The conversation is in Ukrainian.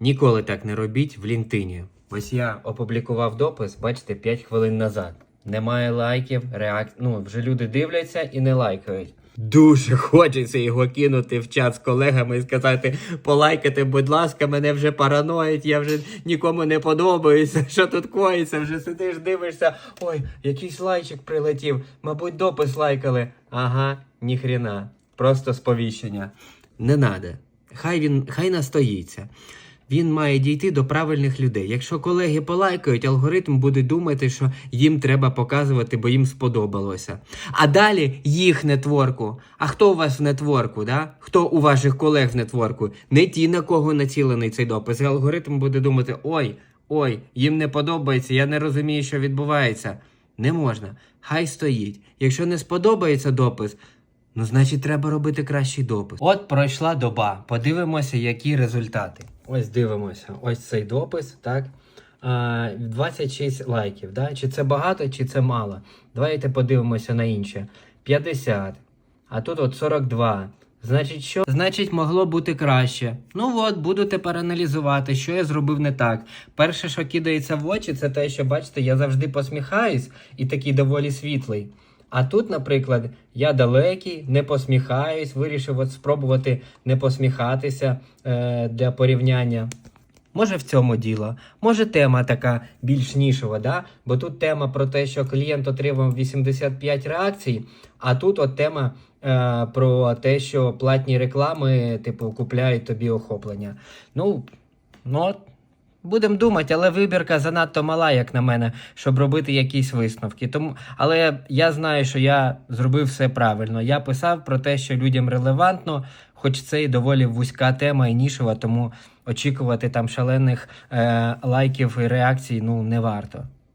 Ніколи так не робіть в LinkedIn. Ось я опублікував допис, бачите, 5 хвилин назад. Немає лайків, реак... ну, вже люди дивляться і не лайкають. Дуже хочеться його кинути в чат з колегами і сказати: полайкайте, будь ласка, мене вже параноїть, я вже нікому не подобаюся. Що тут коїться? Вже сидиш, дивишся. Ой, якийсь лайчик прилетів. Мабуть, допис лайкали. Ага, ніхрена. Просто сповіщення. Не надо. Хай він хай настоїться. Він має дійти до правильних людей. Якщо колеги полайкають, алгоритм буде думати, що їм треба показувати, бо їм сподобалося. А далі їх нетворку. А хто у вас в нетворку? Да? Хто у ваших колег в нетворку? Не ті, на кого націлений цей допис. Алгоритм буде думати: ой, ой, їм не подобається, я не розумію, що відбувається. Не можна. Хай стоїть. Якщо не сподобається допис, Ну, значить, треба робити кращий допис. От пройшла доба. Подивимося, які результати. Ось дивимося. Ось цей допис, так. 26 лайків. Да? Чи це багато, чи це мало. Давайте подивимося на інше. 50. А тут от 42. Значить, що? Значить, могло бути краще. Ну от, буду тепер аналізувати, що я зробив не так. Перше, що кидається в очі, це те, що бачите, я завжди посміхаюсь і такий доволі світлий. А тут, наприклад, я далекий, не посміхаюсь, вирішив от спробувати не посміхатися е, для порівняння. Може в цьому діло, може тема така більш нішова, да? бо тут тема про те, що клієнт отримав 85 реакцій, а тут от тема е, про те, що платні реклами, типу, купляють тобі охоплення. Ну, ну от, Будемо думати, але вибірка занадто мала, як на мене, щоб робити якісь висновки. Тому, але я знаю, що я зробив все правильно. Я писав про те, що людям релевантно, хоч це і доволі вузька тема і нішова, тому очікувати там шалених е, лайків і реакцій ну не варто.